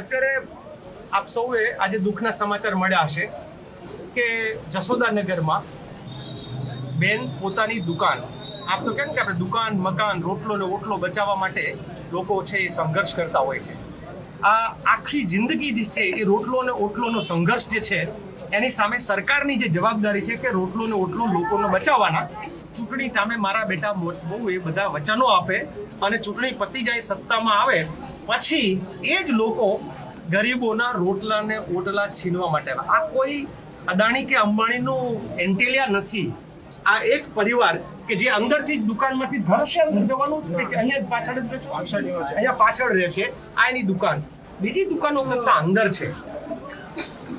અત્યારે આપ સૌએ આજે દુઃખના સમાચાર મળ્યા હશે કે જશોદાનગરમાં બેન પોતાની દુકાન, આપ તો કેમ કે આપણે દુકાન, મકાન, રોટલો ને ઓટલો બચાવવા માટે લોકો છે એ સંઘર્ષ કરતા હોય છે. આ આખી જિંદગી જે છે એ રોટલો ને ઓટલોનો સંઘર્ષ જે છે, એની સામે સરકારની જે જવાબદારી છે કે રોટલો ને ઓટલો લોકોને બચાવવાના, ચૂંટણી સામે મારા બેટા બહુ એ બધા વચનો આપે અને ચૂંટણી પતી જાય સત્તામાં આવે પછી એ જ લોકો ગરીબોના રોટલા ને ઓટલા છીનવા માટે આ કોઈ અદાણી કે અંબાણીનું એન્ટેલિયા નથી. આ એક પરિવાર કે જે અંદરથી દુકાનમાંથી ઘર શેર જવાનું અહીંયા પાછળ જ રહે અહીંયા પાછળ રહે છે. આ એની દુકાન. બીજી દુકાનો કરતા અંદર છે.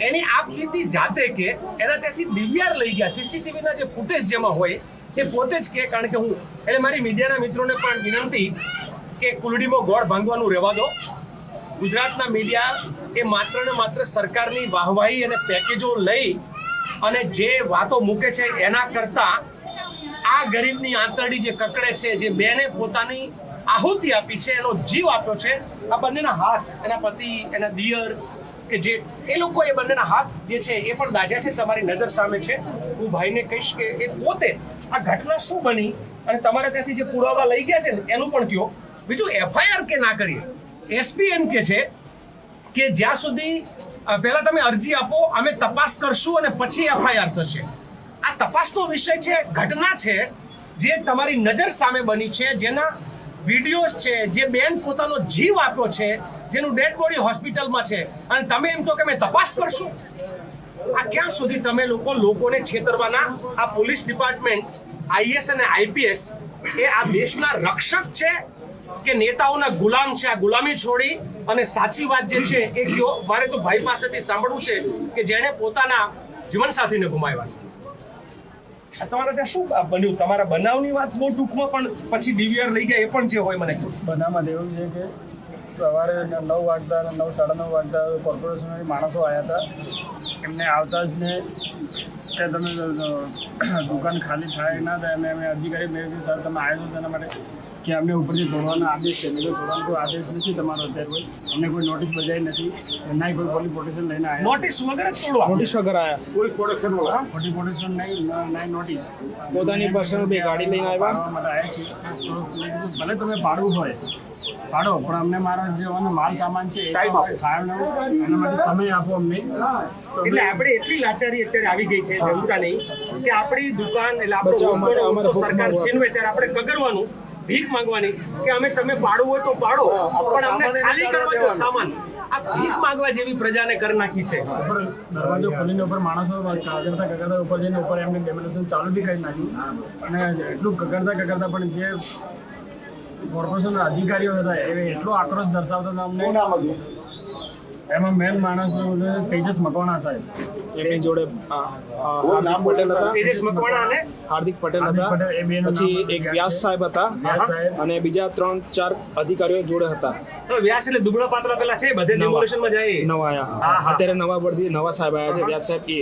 એની આપ લીધી જાતે કે એના ત્યાંથી ડીવીઆર લઈ ગયા. સીસીટીવીના જે ફૂટેજ જેમાં હોય એ પોતે જ કે કારણ કે હું એટલે મારી મીડિયાના મિત્રોને પણ વિનંતી કે કુલડીમાં ગોળ ભાંગવાનું રહેવા દો. ગુજરાતના મીડિયા એ માત્ર ને માત્ર સરકારની વાહવાહી અને પેકેજો લઈ અને જે વાતો મૂકે છે એના કરતા આ ગરીબની આંતરડી જે કકડે છે, જે બેને પોતાની આહુતિ આપી છે, એનો જીવ આપ્યો છે, આ બંનેના હાથ, એના પતિ, એના દિયર કે જે એ લોકો એ બંનેના હાથ જે છે એ પણ દાજ્યા છે, તમારી નજર સામે છે. હું ભાઈને કહીશ કે એ પોતે આ ઘટના શું બની અને તમારે ત્યાંથી જે પુરાવા લઈ ગયા છે ને, એનું પણ કહો બીજું એફઆઈઆર કે ના કરીએ. એસપી એમ કે છે કે જ્યાં સુધી પહેલા તમે અરજી આપો, અમે તપાસ કરશું અને પછી એફઆઈઆર થશે. આ તપાસનો વિષય છે, ઘટના છે, જે તમારી નજર સામે બની છે, જેના વિડીયોઝ છે, જે બેન પોતાનો જીવ આપ્યો છે, જેનું ડેડ બોડી હોસ્પિટલમાં છે. અને તમે એમ કહો કે અમે તપાસ કરશું. આ ક્યાં સુધી તમે લોકો, લોકોને છેતરવાના? આ પોલીસ ડિપાર્ટમેન્ટ આઈએસ અને આઈપીએસ એ આ દેશના રક્ષક છે કે નેતાઓના ગુલામ છે આ ગુલામી છોડી અને સાચી વાત જે છે એ કયો મારે તો ભાઈ પાસેથી સાંભળવું છે કે જેણે પોતાના જીવનસાથીને ગુમાવ્યા છે. તમારા ત્યાં શું બન્યું? તમારા બનાવની વાત બહુ ટૂંકમાં પણ પછી ડીવીઆર લઈ ગયા એ પણ જે હોય મને. બનાવમાં એવું છે કે સવારે નવ વાગતા નવ સાડા નવ વાગતા કોર્પોરેશનના માણસો આવ્યા હતા. એમને આવતા જ ને કે તમે દુકાન ખાલી થાય ના થાય અને અમે અરજી કરી મેં સર તમે આવ્યો છો તેના માટે કે અમને ઉપરથી તોડવાનો આદેશ છે. મેં કીધું તોડવાનો કોઈ આદેશ નથી તમારો અત્યારે કોઈ. અમને કોઈ નોટિસ બજાવી નથી. ના કોઈ પોલીસ પ્રોટેક્શન લઈને આવ્યા નોટિસ વગર જ તોડવા? નોટિસ વગર આવ્યા કોઈ પ્રોટેક્શન ખોટી પ્રોટેક્શન નહીં નહીં નોટિસ પોતાની પર્સનલ બે ગાડી લઈને આવ્યા? માટે આવ્યા કીધું ભલે તમે પાડવું હોય પાડો પણ અમને મારા જે માલ સામાન છે એ Time આપો. ખાવાનો એના માટે સમય આપો અમને. એટલે આપણે એટલી લાચારી અત્યારે આવી ગઈ છે જનતાની કે આપણી દુકાન એટલે આપણો સરકાર છીનવે ત્યારે આપણે કગરવાનું. ભીખ માંગવાની કે અમે તમે પાડવું હોય તો પાડો. પણ અમને ખાલી કરવા દો સામાન. આ ભીખ માંગવા જેવી પ્રજાને કરી નાખી છે. દરવાજો ખોલીને ઉપર માણસો કગરતા કગરતા ઉપર જઈને ઉપર એમને ડેમોલેશન ચાલુ બી કરી નાખ્યું. અને એટલું કગરતા કગરતા પણ જે કોર્પોરેશનના અધિકારીઓ હતા એ એટલો આક્રોશ દર્શાવતા હતા અમને. એમાં મેન માણસ તેજસ મકવાણા સાહેબ. એમની જોડે તેજસ મકવાણા અને? હાર્દિક પટેલ હતા. પછી એક વ્યાસ સાહેબ હતા. અને બીજા ત્રણ ચાર અધિકારીઓ જોડે હતા. વ્યાસ એટલે દુબળા પાતળા પેલા છે બધે ડેમોલેશનમાં જાય નવા આયા. અત્યારે નવા પરથી નવા સાહેબ આવ્યા છે વ્યાસ સાહેબ એ.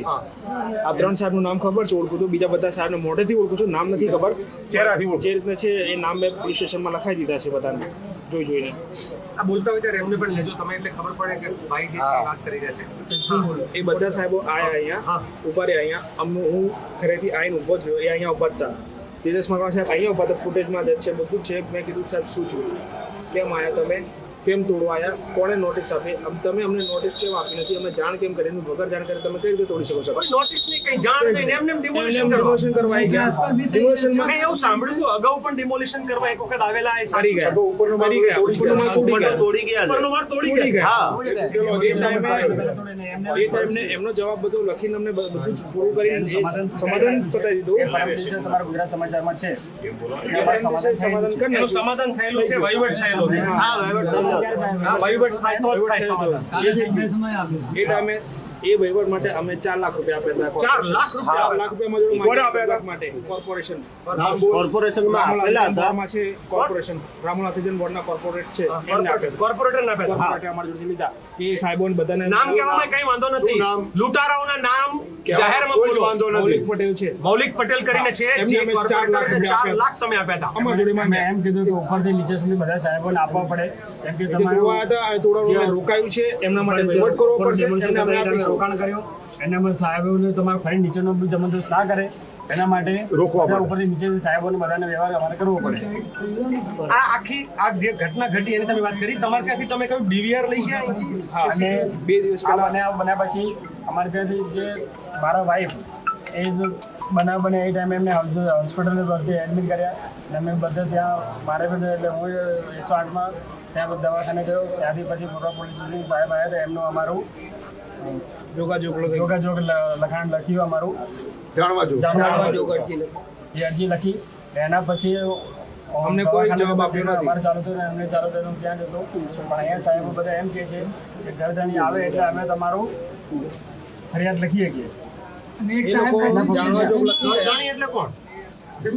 આ ત્રણ સાહેબનું નામ ખબર છે ઓળખું છું. બીજા બધા સાહેબને મોઢેથી ઓળખું છું નામ નથી ખબર. ચહેરાથી જે રીતના છે એ નામ મેં પોલીસ સ્ટેશનમાં લખાઈ દીધા છે બધાને. જોઈ જોઈને. આ બોલતા હોય ત્યારે એમને પણ લેજો તમે એટલે ખબર પડે કે ભાઈ જે વાત કરી રહ્યા છે. એ બધા સાહેબો આયા અહીંયા. ઊભા રહ્યા અહીંયા. અમને હું ઘરેથી આવીને ઊભો થયો. એ અહીંયા ઊભા હતા. તેજસ મકવાણા સાહેબ અહીંયા ઊભા હતા. ફૂટેજમાં જ છે બધું છે. મેં કીધું સાહેબ શું થયું? કેમ આવ્યા તમે? કેમ તોડવા આવ્યા કોણે નોટિસ આપી? આમ તમે અમને નોટિસ કેમ આપી નથી? અમે જાણ કેમ કરી? વગર જાણ કરી તમે કઈ રીતે તોડી શકો છો? નોટિસની કઈ જાણ નહીં. એમને એમ એમને demolition એમ કરવા. demolition કરવા આવી ગયા. Demolitionમાં મેં એવું સાંભળ્યું હતું અગાઉ પણ ડિમોલિશન કરવા એક વખત આવેલા એ સારી ગયા. કરી ગયા. ઉપરનો માર તોડી ગયા. ઉપરનો માળ તોડી તોડી ગયા. હા. એ ટાઈમે એ એમનો જવાબ બધો લખીને અમને બધું પૂરું કરીને સમાધાન પતાવી દીધું. તમારા ગુજરાત સમાચારમાં છે. સમાધાન થયેલું છે વહીવટ થયેલો થયેલું છે વહીવટ થયેલો હા, વહીવટ થાય તો જ થાય સમાધાન. એ ટાઈમે એ વહીવટ માટે અમે ચાર લાખ રૂપિયા આપ્યા હતા. ચાર લાખ રૂપિયા? ચાર લાખ રૂપિયા આપ્યા હતા? માટે. કોર્પોરેશન. કોર્પોરેશનમાં આપેલા હતા. છે કોર્પોરેશન. રામોલ આર્ટિઝન બોર્ડના કોર્પોરેટ છે. એમને આપ્યા હતા. કોર્પોરેટર ના પૈસા માટે અમારા જોડે લીધા. કે એ સાહેબોને બધાને નામ કહેવામાં કઈ વાંધો નથી? લૂંટારાઓના નામ જાહેરમાં કોઈ બોલો. વાંધો મૌલિક પટેલ છે. મૌલિક પટેલ કરીને છે જે અમે ચાર લાખ કોર્પોરેટરને રૂપિયા ચાર લાખ તમે આપ્યા હતા. અમારા જોડે મેં એમ કીધું કે ઉપરથી નીચે સુધી બધા સાહેબોને આપવા પડે. કેમ કે તમારું રોકાયું છે એમના માટે વહીવટ કરવો પડશે. એમને અમે આપીશું. રોકાણ કર્યો. એના માટે સાહેબોને તમારે ફરી નીચેનો બી જબરદસ્ત ના કરે. એના માટે રોકવા ઉપર ઉપરથી નીચે સાહેબોને બધાને વ્યવહાર અમારે કરવો પડે. આ આખી આ જે ઘટના ઘટી એની તમે વાત કરી તમારે ત્યાંથી તમે કયું ડીવીઆર લઈ ગયા? હા, અને બે દિવસ પહેલા બનાવ બન્યા પછી અમારે ત્યાંથી જે મારા વાઈફ એ જ બનાવ બને એ ટાઈમે એમને હોસ્પિટલ ભરતી એડમિટ કર્યા. અને અમે બધા ત્યાં મારે બધું એટલે હું એકસો આઠમાં ત્યાં દવાખાને ગયો. ત્યાંથી પછી પૂર્વ પોલીસ સાહેબ આવ્યા હતા એમનું અમારું જોગાજોગ. જોગાજોગ લખાણ લખ્યું અમારું. જાણવા જો જાણવા જોગ જોગ અરજી લખી. એ અરજી લખી. એના પછી અમને કોઈ જવાબ આપ્યો નથી. અમારે ચાલુ થયું અમને ચાલુ થયું ત્યાં જતો. પણ અહીંયા સાહેબો બધા એમ કહે છે કે ગરદણી આવે એટલે અમે તમારું ફરિયાદ લખી શકીએ. એ લોકો જાણવા જોગ લખી એટલે કોણ?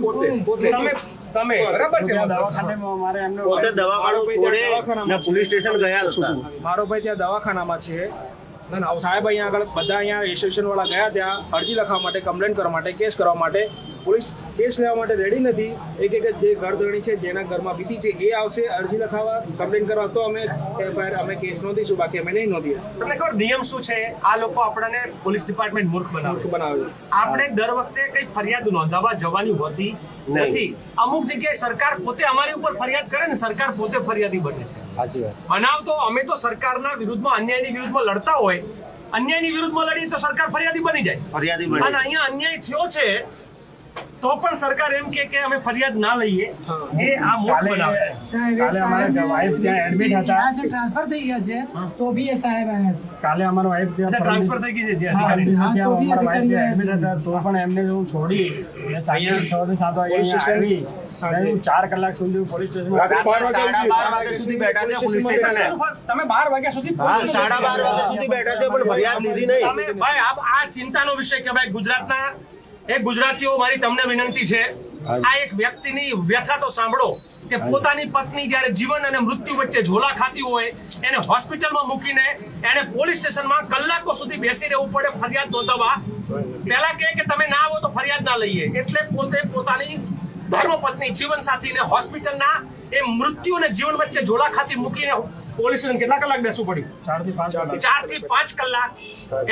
પોતે પોતે તમે તમે બરાબર છે. અમારે એમને પોતે દવાખાનું છોડે ને પોલીસ સ્ટેશન ગયા હતા. મારો ભાઈ ત્યાં દવાખાનામાં છે. સાહેબ અહીંયા આગળ બધા અહીંયા એસોસિએશન વાળા ગયા ત્યાં અરજી લખવા માટે કમ્પ્લેન કરવા માટે કેસ કરવા માટે. પોલીસ કેસ લેવા માટે રેડી નથી. એક એક જે ઘરધણી છે જેના ઘરમાં બીતી છે એ આવશે અરજી લખાવવા કમ્પ્લેન કરવા. તો અમે એફઆઈઆર અમે કેસ નોંધીશું બાકી અમે નહીં નોંધીએ. તમને ખબર નિયમ શું છે? આ લોકો આપણને પોલીસ ડિપાર્ટમેન્ટ મૂર્ખ બનાવે બનાવે આપણે દર વખતે કઈ ફરિયાદ નોંધાવવા જવાની હોતી નથી. અમુક જગ્યાએ સરકાર પોતે અમારી ઉપર ફરિયાદ કરે ને સરકાર પોતે ફરિયાદી બને. છે બનાવ તો અમે તો સરકારના વિરુદ્ધમાં અન્યાયની વિરુદ્ધમાં લડતા હોય. અન્યાયની વિરુદ્ધમાં લડીએ તો સરકાર ફરિયાદી બની જાય. ફરિયાદી અને અહીંયા અન્યાય થયો છે તો પણ સરકાર એમ કે કે અમે ફરિયાદ ના લઈએ. એ આ મોટ બનાવ છે. અમારા વાઇફ ત્યાં એડમિટ હતા. ત્યાં ટ્રાન્સફર થઈ ગયા છે તો બી એ સાહેબ આવ્યા છે. કાલે અમારા વાઇફ ત્યાં ટ્રાન્સફર થઈ ગઈ છે જે અધિકારી. તો બી એડમિટ હતા તો પણ એમને હું છોડી અને સાંજે 6 થી 7 વાગે આવી. સાંજે 4 કલાક સુધી પોલીસ સ્ટેશનમાં 12 વાગ્યા સુધી બેઠા છે પોલીસ સ્ટેશને તમે 12 વાગ્યા સુધી 12 વાગ્યા સુધી બેઠા છે પણ ફરિયાદ લીધી નહીં. તમે ભાઈ આ ચિંતાનો વિષય કે ભાઈ ગુજરાતના એક ગુજરાતીઓ મારી તમને વિનંતી છે આ એક વ્યક્તિની વ્યથા તો સાંભળો કે પોતાની પત્ની જ્યારે જીવન અને મૃત્યુ વચ્ચે ઝોલા ખાતી હોય એને હોસ્પિટલમાં મૂકીને એને પોલીસ સ્ટેશનમાં કલાકો સુધી બેસી રહેવું પડે ફરિયાદ નોંધાવવા. પહેલા કહે કે તમે ના આવો તો ફરિયાદ ના લઈએ. એટલે પોતે પોતાની ધર્મપત્ની જીવન સાથીને હોસ્પિટલના એ મૃત્યુ અને જીવન વચ્ચે ઝોલા ખાતી મૂકીને પોલીસ સ્ટેશન કેટલા કલાક બેસવું પડ્યું? ચારથી પાંચ કલાક. ચારથી પાંચ કલાક.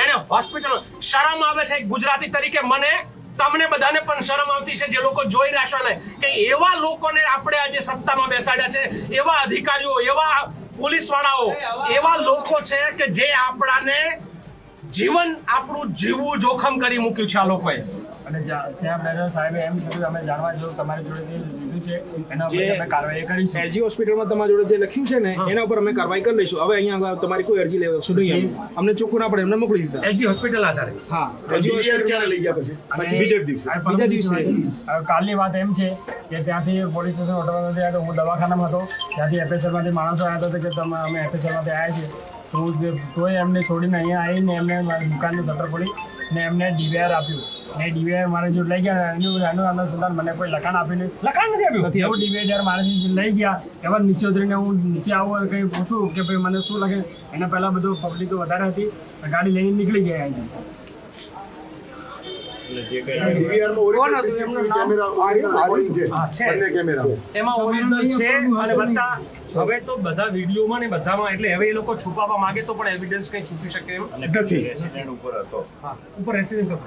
એને હોસ્પિટલ શરમ આવે છે ગુજરાતી તરીકે મને તમને બધાને પણ શરમ આવતી છે જે લોકો જોઈ રહ્યા છો ને, કે એવા લોકોને આપણે આજે સત્તામાં બેસાડ્યા છે, એવા અધિકારીઓ, એવા પોલીસ વાળાઓ એવા લોકો છે કે જે આપણાને જીવન આપણું જીવવું જોખમ કરી મૂક્યું છે આ લોકોએ. અને ત્યાં બેઠા સાહેબે એમ કીધું, અમે જાણવા જો તમારી જોડેથી લીધું છે એના ઉપર અમે કાર્યવાહી કરીશું. એલજી હોસ્પિટલમાં તમારા જોડે જે લખ્યું છે ને એના ઉપર અમે કાર્યવાહી કરી લઈશું. હવે અહીંયા તમારી કોઈ અરજી લેવા નહીં આવે. અમને ચોખ્ખું ના પડે એમને મોકલી દીધા. એલજી હોસ્પિટલ આધારે. હા. DVR ક્યારે લઈ ગયા પછી? બીજે દિવસે. બીજા દિવસે. કાલની વાત એમ છે કે ત્યાંથી પોલીસ સ્ટેશન હોટલમાં નથી આવ્યા તો હું દવાખાનામાં હતો. ત્યાંથી એફએસએલમાંથી માણસો આવ્યા હતા કે તમે અમે એફએસએલમાંથી આવ્યા છીએ. તો હું તોય એમને છોડીને અહીંયા આવીને એમને મારી દુકાનનું શટર ખોલી ને એમને ડીવીઆર આપ્યું. ને ડીવીઆર મારે જો લઈ ગયા એનું એનું અનુસંધાન મને કોઈ લખાણ આપી નહીં. લખાણ નથી આપ્યું. જેવું ડીવીઆર જ્યારે મારાથી લઈ ગયા એવા નીચે ઉતરીને હું નીચે આવું કંઈ પૂછું કે ભાઈ મને શું લાગે? એના પહેલાં બધું પબ્લિક વધારે હતી ગાડી લઈને નીકળી ગયા અહીંથી. એમાં ઓરિજિનલ છે અને બધા હવે તો બધા વિડીયોમાં ને બધામાં એટલે હવે એ લોકો છુપાવવા માંગે તો પણ એવિડન્સ કઈ છુપી શકે એમ? નથી. ઉપર રેસિડન્સ હતો.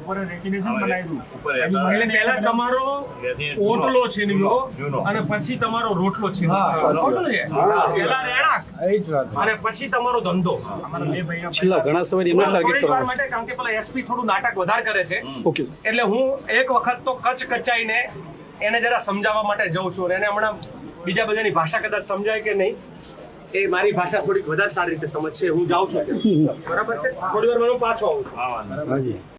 ઉપર રેસિડેન્સી પહેલા તમારો ઓટલો છે નીલો અને પછી તમારો રોટલો છે. પહેલા રહેણાંક અને પછી તમારો ધંધો. અમારા બે ભાઈઓ છેલ્લા ઘણા સમય એમ થોડીક માટે કારણ કે પેલા એસપી થોડું નાટક વધારે કરે છે. ઓકે. એટલે હું એક વખત તો કચ્છ કચાઈને એને જરા સમજાવવા માટે જઉં છું અને એને હમણાં બીજા બધાની ભાષા કદાચ સમજાય કે નહીં એ મારી ભાષા થોડીક વધારે સારી રીતે સમજશે હું જાઉં છું બરાબર છે? થોડી વાર પાછો આવું છું.